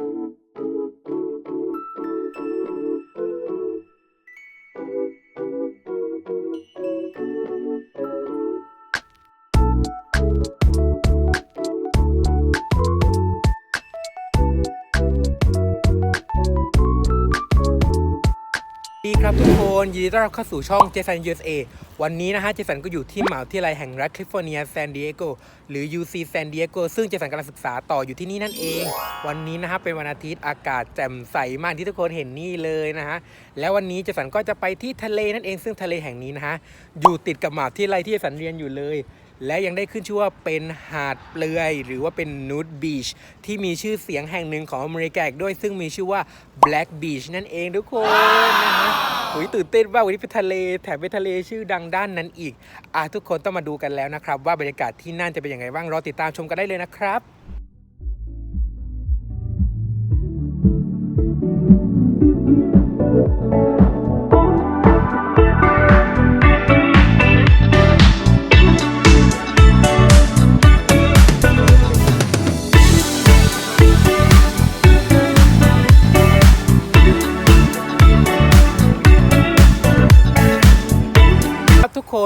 Thank you. นยินดีต้อนรับเข้าสู่ช่อง Jason USA วันนี้นะฮะเจสันก็อยู่ที่มหาวิทยาลัยแห่งรัฐแคลิฟอร์เนียซานดิเอโกหรือ UC San Diego ซึ่งเจสันกำลังศึกษาต่ออยู่ที่นี่นั่นเอง วันนี้นะฮะเป็นวันอาทิตย์อากาศแจ่มใสมากที่ทุกคนเห็นนี่เลยนะฮะแล้ววันนี้เจสันก็จะไปที่ทะเลนั่นเองซึ่งทะเลแห่งนี้นะฮะอยู่ติดกับมหาวิทยาลัยที่เจสันเรียนอยู่เลย และยังได้ขึ้นชื่อว่าเป็นหาดเปลือย หรือว่าเป็นนูดบีชที่มีชื่อเสียงแห่งหนึ่งของอเมริกาอีกด้วยซึ่งมีชื่อว่า Black Beach นั่นเองทุกคนนะฮะหุยตื่นเต้นมากวันนี้เป็นทะเลแถมเป็นทะเลชื่อดังด้านนั้นอีกอะทุกคนต้องมาดูกันแล้วนะครับ ว่าบรรยากาศที่นั่นจะเป็นยังไงบ้างรอติดตามชมกันได้เลยนะครับ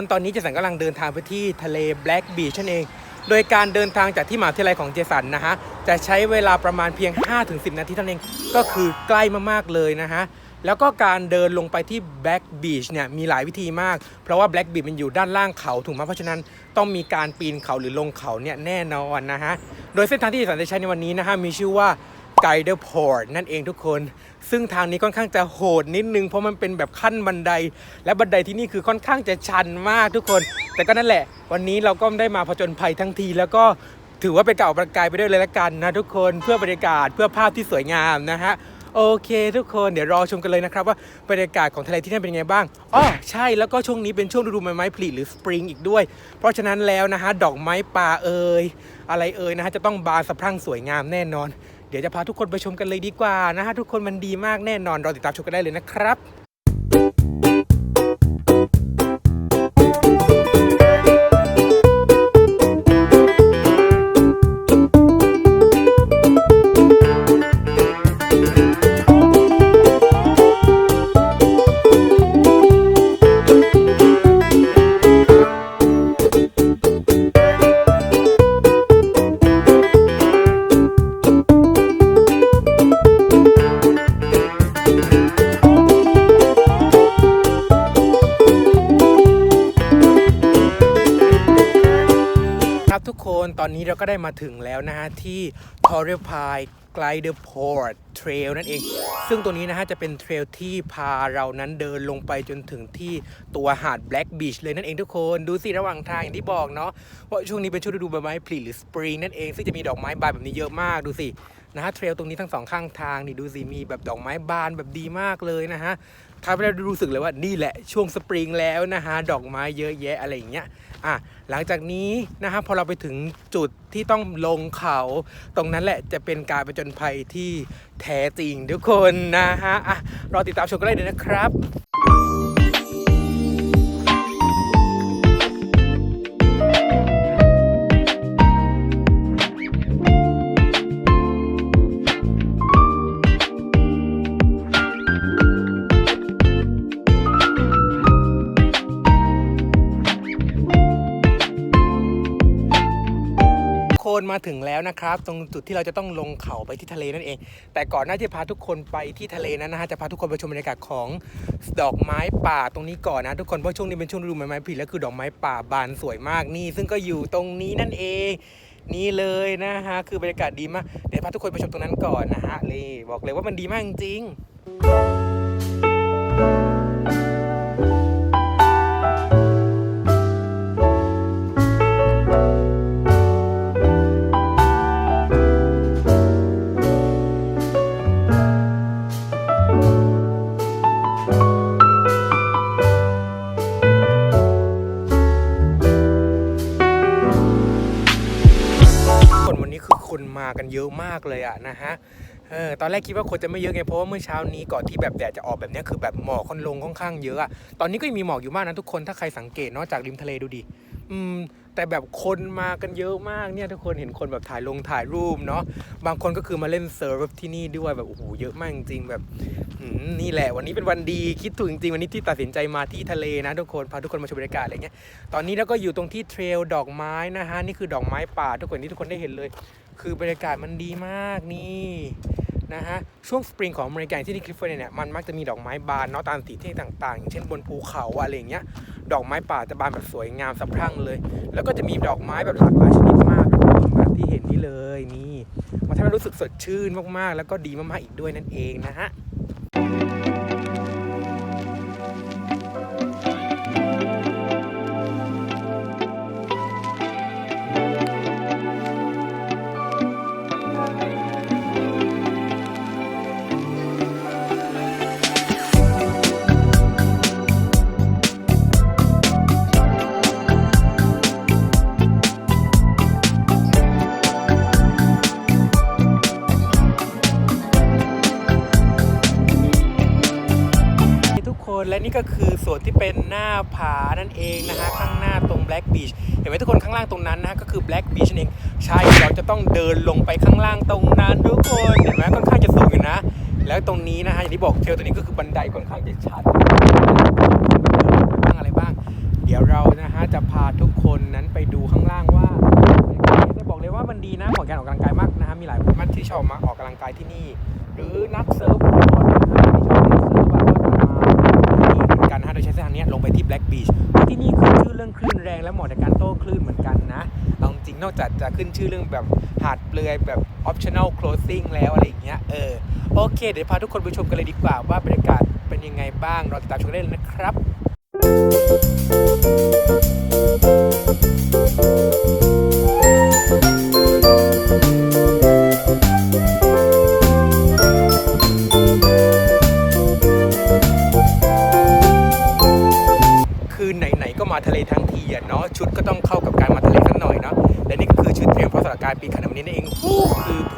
นตอนนี้เจสันกำลังเดินทางไปที่ทะเล Black Beach นั่นเอง โดยการเดินทางจากที่มหาวิทยาลัยของเจสันนะฮะ จะใช้เวลาประมาณเพียง 5-10 นาทีเท่านั้นเอง ก็คือใกล้มากๆเลยนะฮะ แล้วก็การเดินลงไปที่ Black Beach เนี่ยมีหลายวิธีมาก เพราะว่า Black Beach มันอยู่ด้านล่างเขาถูกไหมเพราะฉะนั้นต้องมีการปีนเขาหรือลงเขาเนี่ยแน่นอนนะฮะ โดยเส้นทางที่เจสันจะใช้ในวันนี้นะฮะมีชื่อว่า Guider Port นั่นเองทุกคน ซึ่งทางนี้ค่อนข้างจะโหดนิดนึง เพราะมันเป็นแบบขั้นบันได และบันไดที่นี่คือค่อนข้างจะชันมากทุกคน แต่ก็นั่นแหละ วันนี้เราก็ได้มาผจญภัยทั้งที แล้วก็ถือว่าเป็นการออกกำลังกายไปด้วยเลยละกันนะทุกคนเพื่อบรรยากาศเพื่อภาพที่สวยงามนะฮะโอเค ทุกคนเดี๋ยวรอชมกันเลยนะครับว่าบรรยากาศของทะเลที่นั่นเป็นยังไงบ้างอ๋อใช่แล้วก็ช่วงนี้เป็นช่วงฤดูใบไม้ผลิหรือสปริงอีกด้วย เพราะฉะนั้นแล้วนะฮะดอกไม้ป่าเอ่ยอะไรเอ่ยนะฮะจะต้องบานสะพรั่งสวยงามแน่นอน เดี๋ยวจะพาทุกคนไปชมกันเลยดีกว่านะฮะทุกคนมันดีมากแน่นอนรอติดตามชมกันได้เลยนะครับ ตอนนี้เราก็ได้มาถึงแล้วนะฮะที่ t o r r e p i Glider Port Trail นั่นเอง ซึ่งตัวนี้นะฮะจะเป็นเทรลที่พาเรานั้นเดินลงไปจนถึงที่ตัวหาด Black Beach เลยนั่นเองทุกคน ดูสิระหว่างทางอย่างที่บอกเนาะว่าช่วงนี้เป็นช่วงฤดูใบไม้ผลิหรือ Spring นั่นเอง ซึ่งจะมีดอกไม้บานแบบนี้เยอะมากดูสินะฮะเทรลตรงนี้ทั้งสองข้างทางนี่ดูสิมีแบบดอกไม้บานแบบดีมากเลยนะฮะ ทำให้เรารู้สึกเลยว่านี่แหละช่วงสปริงแล้วนะฮะดอกไม้เยอะแยะอะไรอย่างเงี้ยอะหลังจากนี้นะฮะพอเราไปถึงจุดที่ต้องลงเขา ตรงนั้นแหละจะเป็นการประจนภัยที่แท้จริงทุกคนนะฮะอะรอติดตามชมกันได้เลยนะครับ มาถึงแล้วนะครับ ตรงจุดที่เราจะต้องลงเขาไปที่ทะเลนั่นเอง แต่ก่อนหน้าที่จะพาทุกคนไปที่ทะเลนั้นนะฮะจะพาทุกคนไปชมบรรยากาศของดอกไม้ป่าตรงนี้ก่อนนะ ทุกคนเพราะช่วงนี้เป็นช่วงฤดูใบไม้ผลิแล้วคือดอกไม้ป่าบานสวยมากนี่ ซึ่งก็อยู่ตรงนี้นั่นเอง นี่เลยนะฮะคือบรรยากาศดีมากเดี๋ยวพาทุกคนไปชมตรงนั้นก่อนนะฮะเลยบอกเลยว่ามันดีมากจริง ตอนแรกคิดว่าคนจะไม่เยอะไงเพราะว่าเมื่อเช้านี้ก่อนที่แบบแดดจะออกแบบนี้คือแบบหมอกค่อนลงค่อนข้างเยอะอะตอนนี้ก็ยังมีหมอกอยู่มากนะทุกคนถ้าใครสังเกตนอกจากริมทะเลดูดิอืมแต่แบบคนมากันเยอะมากเนี่ยทุกคนเห็นคนแบบถ่ายลงถ่ายรูปเนาะบางคนก็คือมาเล่นเซิร์ฟที่นี่ด้วยแบบโอ้โหเยอะมากจริงๆแบบนี่แหละวันนี้เป็นวันดีคิดถูกจริงวันนี้ที่ตัดสินใจมาที่ทะเลนะทุกคนพาทุกคนมาชมบรรยากาศอะไรเงี้ยตอนนี้เราก็อยู่ตรงที่เทรลดอกไม้นะฮะนี่คือดอกไม้ป่าทุกคนที่ทุกคนได้เห็นเลย คือบรรยากาศมันดีมากนี่นะฮะช่วงสปริงของอเมริกาที่นี่คลิฟอร์เนียเนี่ยมันมักจะมีดอกไม้บานเนาะตามสีที่ต่างๆอย่างเช่นบนภูเขาอะไรอย่างเงี้ยดอกไม้ป่าจะบานแบบสวยงามสะพรั่งเลย แล้วก็จะมีดอกไม้แบบหลากหลายชนิดมากแบบที่เห็นนี่เลยนี่มันทำให้รู้สึกสดชื่นมากๆ แล้วก็ดีมากๆอีกด้วยนั่นเองนะฮะ นและนี่ก็คือส่วนที่เป็นหน้าผานั่นเองนะฮะข้างหน้าตรง Black Beach เห็นไหมทุกคนข้างล่างตรงนั้นนะฮะก็คือ Black Beach นั่นเองใช่เราจะต้องเดินลงไปข้างล่างตรงนั้นทุกคนเห็นไหมค่อนข้างจะสูงอยู่นะ แล้วตรงนี้นะฮะอย่างที่บอกเทรลตัวนี้ก็คือบันไดค่อนข้างจะชันบ้างอะไรบ้าง เดี๋ยวเรานะฮะจะพาทุกคนนั้นไปดูข้างล่างว่าจะบอกเลยว่ามันดีนะเหมาะกับการออกกำลังกายมากนะฮะมีหลายคนมากที่ชอบมาออกกำลังกายที่นี่ หรือนักเซิร์ฟบอร์ดนะฮะที่ชอบเล่นเซิร์ฟอะก็จะมาที่นี่เหมือนกัน นะฮะโดยใช้เส้นทางเนี้ยลงไปที่ Black Beach ที่นี่ขึ้นชื่อเรื่องคลื่นแรงและเหมาะในการโต้คลื่นเหมือนกันนะเอาจริงนอกจากจะขึ้นชื่อเรื่องแบบหาดเปลือยแบบ optional clothing แล้วอะไรอย่างเงี้ยเออโอเค เดี๋ยวพาทุกคนไปชมกันเลยดีกว่าว่าบรรยากาศเป็นยังไงบ้างรอติดตามชมกันได้เลยนะครับ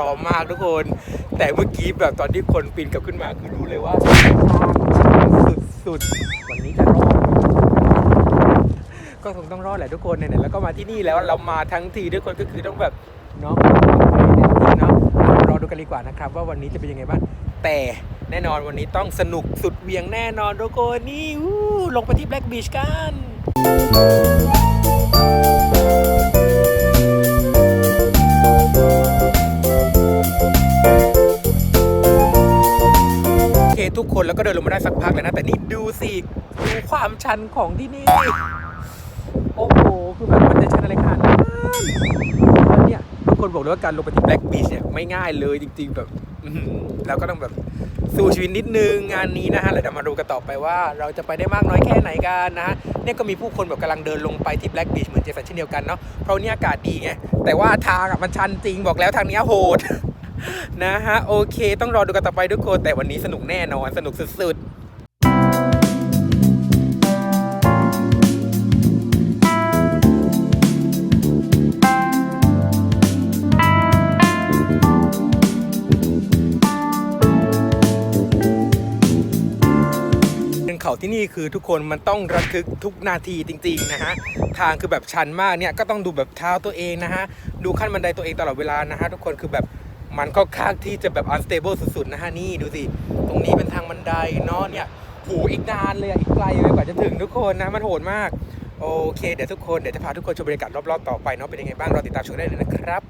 ร้อมมากทุกคน แต่เมื่อกี้แบบตอนที่คนปีนกลับขึ้นมาคือรู้เลยว่าสุดๆวันนี้จะรอดก็คงต้องรอดแหละทุกคนเนี่ยแล้วก็มาที่นี่แล้วเรามาทั้งทีทุกคนก็คือต้องแบบเนาะเนาะรอดูกันดีกว่านะครับ ว่าวันนี้จะเป็นยังไงบ้างแต่แน่นอนวันนี้ต้องสนุกสุดเวียงแน่นอนทุกคนนี่ลงไปที่ Black Beach กัน ทุกคนแล้วก็เดินลงมาได้สักพักแล้วนะ แต่นี่ดูสิดูความชันของที่นี่ โอ้โห คือแบบมันจะชันอะไรขนาดนั้นแล้วเนี่ยทุกคนบอกเลยว่าการลงไปที่ Black Beach เนี่ยไม่ง่ายเลยจริง ๆ แบบเราก็ต้องแบบสู้ชีวิตนิดนึงงานนี้นะฮะแล้วเดี๋ยวมาดูกันต่อไปว่า เราจะไปได้มากน้อยแค่ไหนกันนะฮะเนี่ยก็มีผู้คนแบบกำลังเดินลงไปที่ Black Beach เหมือนเจสันเช่นเดียวกันเนาะเพราะวันนี้อากาศดีไงแต่ว่าทางอะมันชันจริงบอกแล้วทางเนี้ยโหด นะฮะ โอเค ต้องรอดูกันต่อไปทุกคน แต่วันนี้สนุกแน่นอน สนุกสุดๆเป็นเขาที่นี่คือทุกคนมันต้องระทึกทุกนาทีจริง ๆ นะฮะ ทางคือแบบชันมากเนี่ยก็ต้องดูแบบเท้าตัวเองนะฮะ ดูขั้นบันไดตัวเองตลอดเวลานะฮะ ทุกคนคือแบบ มันก็ค่อนข้างที่จะแบบ unstable สุดๆนะฮะนี่ดูสิ ตรงนี้เป็นทางบันไดเนาะเนี่ยโหอีกนานเลยอะอีกไกลเลยกว่าจะถึงทุกคนนะมันโหดมาก โอเค เดี๋ยวทุกคนเดี๋ยวจะพาทุกคนชมบรรยากาศรอบๆต่อไปเนาะเป็นยังไงบ้างรอติดตามชมได้เลยนะครับ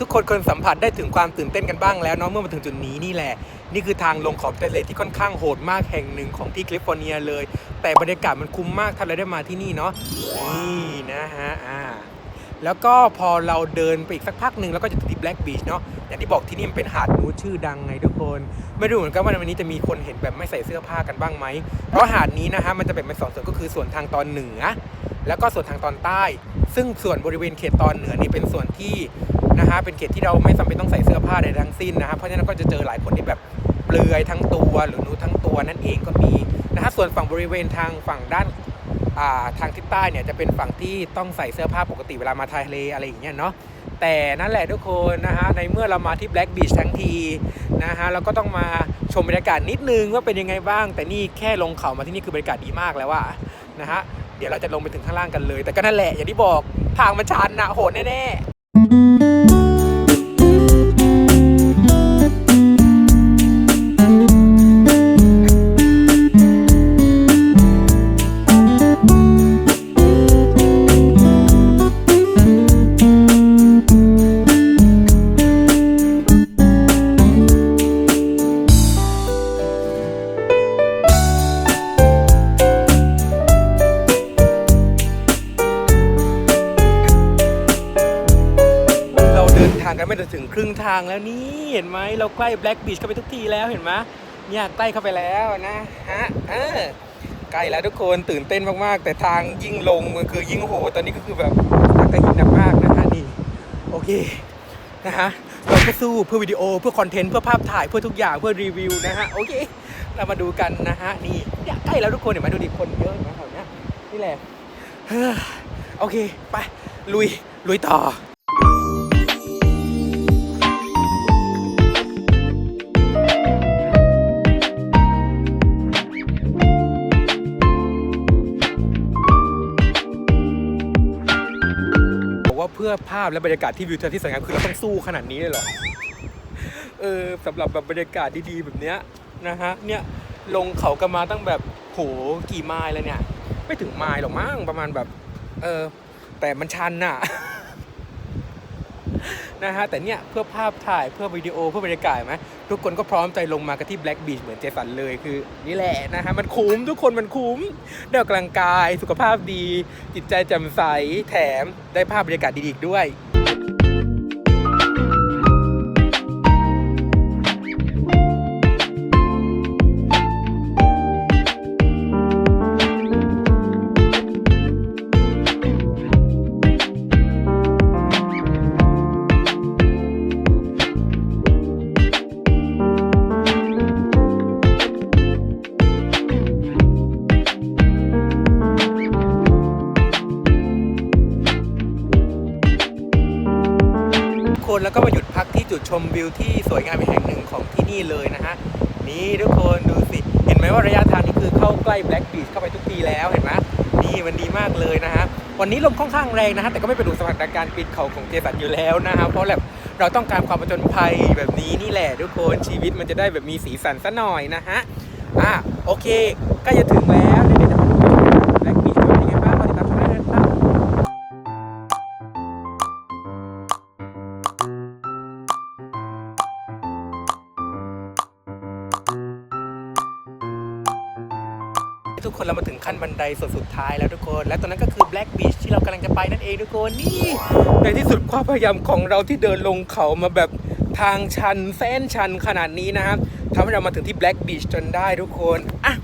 ทุกคนคนสัมผัสได้ถึงความตื่นเต้นกันบ้างแล้วเนาะเมื่อมาถึงจุดนี้นี่แหละ นี่คือทางลงของทะเลที่ค่อนข้างโหดมากแห่งหนึ่งของที่แคลิฟอร์เนียเลย แต่บรรยากาศมันคุ้มมากถ้าเราได้มาที่นี่เนาะนี่นะฮะอ่าแล้วก็พอเราเดินไปอีกสักพักหนึ่งแล้วก็จะถึงที่ Black Beach เนาะอย่างที่บอกที่นี่มันเป็นหาดนูชื่อดังไงทุกคน ไม่รู้เหมือนกันว่าวันนี้จะมีคนเห็นแบบไม่ใส่เสื้อผ้ากันบ้างไหม เพราะหาดนี้นะฮะมันจะแบ่งเป็นสองส่วนก็คือส่วนทางตอนเหนือ แล้วก็ส่วนทางตอนใต้ ซึ่งส่วนบริเวณเขตตอนเหนือนี่เป็นส่วนที่นะฮะเป็นเขตที่เราไม่จำเป็นต้องใส่เสื้อผ้าใดทั้งสิ้นนะฮะเพราะฉะนั้นก็จะเจอหลายคนที่แบบ เปลือยทั้งตัวหรือนูทั้งตัวนั่นเองก็มีนะฮะส่วนฝั่งบริเวณทางฝั่งด้านอ่าทางทิศใต้เนี่ยจะเป็นฝั่งที่ต้องใส่เสื้อผ้าปกติเวลามาทะเลอะไรอย่างเงี้ยเนาะแต่นั่นแหละทุกคนนะฮะในเมื่อเรามาที่ Black Beach ทั้งทีนะฮะเราก็ต้องมาชมบรรยากาศนิดนึงว่าเป็นยังไงบ้าง แต่นี่แค่ลงเขามาที่นี่คือบรรยากาศดีมากแล้วว่านะฮะเดี๋ยวเราจะลงไปถึงข้างล่างกันเลย แต่ก็นั่นแหละอย่างที่บอกทางมันชันนะโหดแน่ๆางแล้วนี่เห็นไหมเราใกล้ Black Beach เข้าไปทุกทีแล้วเห็นไหมเนี่ยใกล้เข้าไปแล้วนะฮะเออใกล้แล้วทุกคนตื่นเต้นมากๆ แต่ทางยิ่งลงมันคือยิ่งโหตอนนี้ก็คือแบบทางกะหินหนักมากนะฮะนี่โอเคนะฮะเราก็สู้เพื่อวิดีโอเพื่อคอนเทนต์เพื่อภาพถ่ายเพื่อทุกอย่างเพื่อรีวิวนะฮะโอเค เรามาดูกันนะฮะนี่เนี่ยใกล้แล้วทุกคนเห็นไหมดูดิคนเยอะนไหมแถวนี้นี่แหละโอเคไปลุยลุยต่อ เพื่อภาพและบรรยากาศที่วิวเทอร์ที่สวยงามคือเราต้องสู้ขนาดนี้เลยเหรอเออสำหรับแบบบรรยากาศดีๆแบบเนี้ยนะฮะเนี่ยลงเขากันมาตั้งแบบโหกี่ไมล์แล้วเนี่ย ไม่ถึงไมล์หรอกมั้งประมาณแบบ เออ แต่มันชันน่ะ นะฮะแต่เนี่ยเพื่อภาพถ่ายเพื่อวิดีโอเพื่อบรรยากาศไหมทุกคนก็พร้อมใจลงมากันที่แบล็กบีชเหมือนเจสันเลยคือนี่แหละนะฮะมันคุ้มทุกคนมันคุ้มได้ออกกำลังกายสุขภาพดี จิตใจแจ่มใสแถมได้ภาพบรรยากาศดีๆอีกด้วย คนแล้วก็มาหยุดพักที่จุดชมวิวที่สวยงามอีกแห่งหนึ่งของที่นี่เลยนะฮะนี่ทุกคนดูสิ เห็นไหมว่าระยะทางนี้คือเข้าใกล้ Black Beach เข้าไปทุกทีแล้วเห็นไหมนี่มันดีมากเลยนะฮะวันนี้ลมค่อนข้างแรงนะฮะแต่ก็ไม่เป็นอุปสรรคในการปีนเขาของเจสันอยู่แล้วนะฮะเพราะแบบเราต้องการความผจญภัยแบบนี้นี่แหละทุกคนชีวิตมันจะได้แบบมีสีสันซะหน่อยนะฮะอะโอเคใกล้จะถึงแล้ว ทุกคนเรามาถึงขั้นบันไดสุดสุดท้ายแล้วทุกคน และตรงนั้นก็คือ Black Beach ที่เรากำลังจะไปนั่นเองทุกคนนี่ในที่สุดความพยายามของเราที่เดินลงเขามาแบบทางชันแส้นชันขนาดนี้นะครับทำให้เรามาถึงที่ Black Beach จนได้ทุกคนอะ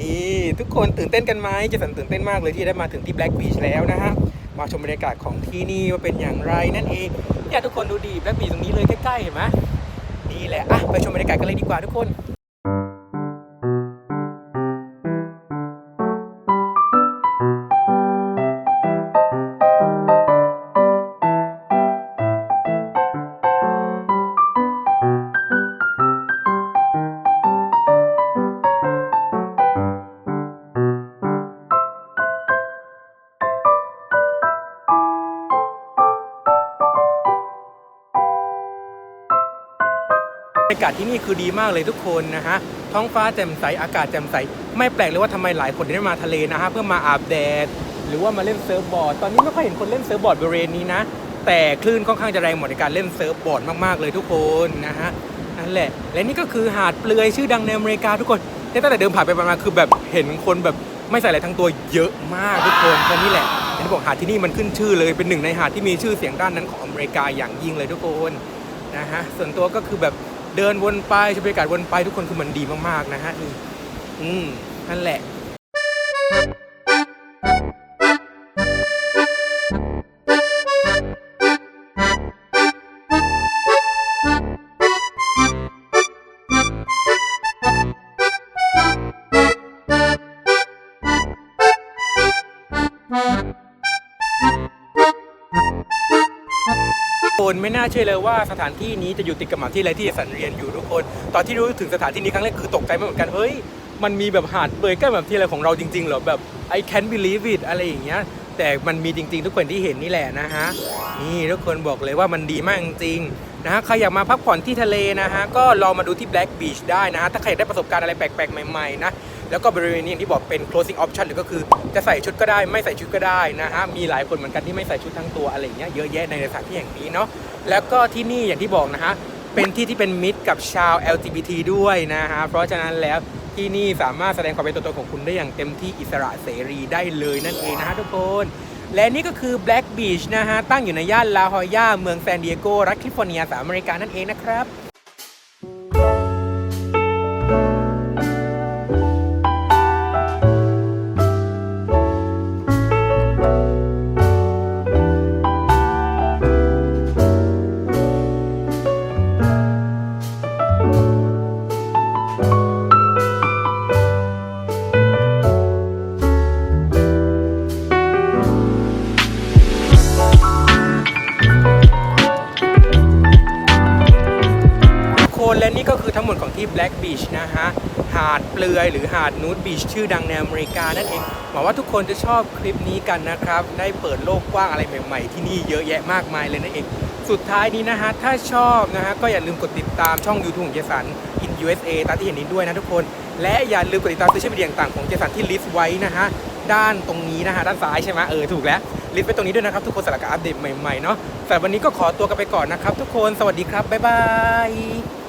นี่ทุกคนตื่นเต้นกันไหมเจะสันตื่นเต้นมากเลยที่ได้มาถึงที่ Black Beach แล้วนะฮะมาชมบรรยากาศของที่นี่ว่าเป็นอย่างไรนั่นเองเนี่ยทุกคนดูดี Black Beach ตรงนี้เลยใกล้ๆเห็นไหมนี่แหละอะไปชมบรรยากาศกันเลยดีกว่าทุกคนากาศที่นี่คือดีมากเลยทุกคนนะฮะท้องฟ้าแจ่มใสอากาศแจ่มใส ไม่แปลกเลยว่าทำไมหลายคนถึงได้มาทะเลนะฮะเพื่อมาอาบแดดหรือว่ามาเล่นเซิร์ฟบอร์ดตอนนี้ไม่ค่อยเห็นคนเล่นเซิร์ฟบอร์ดบริเวณนี้นะ แต่คลื่นค่อนข้างจะแรงหมดในการเล่นเซิร์ฟบอร์ดมากๆเลยทุกคนนะฮะนั่นแหละ และนี่ก็คือหาดเปลือยชื่อดังในอเมริกาทุกคนเนี่ตั้งแต่เดินผ่านไปประมาณคือแบบเห็นคนแบบไม่ใส่อะไรทั้งตัวเยอะมากทุกคนเพราะนี่แหละอย่างที่บอกหาดที่นี่มันขึ้นชื่อเลยเป็นหนึ่งในหาดที่มีชื่อเสียงด้านนั้นของอเมริกาอย่างยิ่งเลยทุกคนนะฮะส่วนตัวก็คือแบบ เดินวนไปชมบรรยากาศวนไปทุกคนคือมันดีมากๆนะฮะนี่อืมนั่นแหละ ไม่น่าเชื่อเลยว่าสถานที่นี้จะอยู่ติดกับมหาวิทยาลัยที่สันเรียนอยู่ทุกคน ตอนที่รู้ถึงสถานที่นี้ครั้งแรกคือตกใจมากเหมือนกันเฮ้ยมันมีแบบหาดเลยใกล้แบบที่อะไรของเราจริงๆเหรอแบบ I can't believe it อะไรอย่างเงี้ยแต่มันมีจริงๆ ทุกคนที่เห็นนี่แหละนะฮะนี่ทุกคนบอกเลยว่ามันดีมากจริงนะฮะใครอยากมาพักผ่อนที่ทะเลนะฮะก็ลองมาดูที่ Black Beach ได้นะฮะถ้าใครอยากได้ประสบการณ์อะไรแปลกๆ ใหม่ๆนะ แล้วก็บริเวณนี้อย่างที่บอกเป็น closing option หรือก็คือจะใส่ชุดก็ได้ไม่ใส่ชุดก็ได้นะฮะมีหลายคนเหมือนกันที่ไม่ใส่ชุดทั้งตัวอะไรอย่างเงี้ยเยอะแยะในสถานที่แห่งนี้เนาะแล้วก็ที่นี่อย่างที่บอกนะฮะเป็นที่ที่เป็นมิตรกับชาว LGBT ด้วยนะฮะเพราะฉะนั้นแล้วที่นี่สามารถแสดงความเป็นตัวตนของคุณได้อย่างเต็มที่อิสระเสรีได้เลยนั่นเองนะฮะทุกคน และนี่ก็คือ Black Beach นะฮะตั้งอยู่ในย่านลาฮอยาเมืองแซนดิเอโกรัฐแคลิฟอร์เนียสหรัฐอเมริกานั่นเองนะครับ ทั้งหมดของที่ Black Beach นะฮะ หาดเปลือยหรือหาดนูดบีชชื่อดังในอเมริกานั่นเองหวังว่าทุกคนจะชอบคลิปนี้กันนะครับ ได้เปิดโลกกว้างอะไรใหม่ ๆ ที่นี่เยอะแยะมากมายเลยนั่นเอง สุดท้ายนี้นะฮะ ถ้าชอบนะฮะ ก็อย่าลืมกดติดตามช่อง YouTube ของเจสัน in USA ตามที่เห็นนี้ด้วยนะทุกคน และอย่าลืมกดติดตามโซเชียลมีเดียต่างๆของเจสันที่ลิสต์ไว้นะฮะด้านตรงนี้นะฮะด้านซ้ายใช่ไหมเออถูกแล้วลิสต์ไว้ตรงนี้ด้วยนะครับ ทุกคนสำหรับการอัปเดตใหม่ๆเนาะแต่วันนี้ก็ขอตัวกันไปก่อนนะครับ ทุกคนสวัสดีครับบ๊ายบาย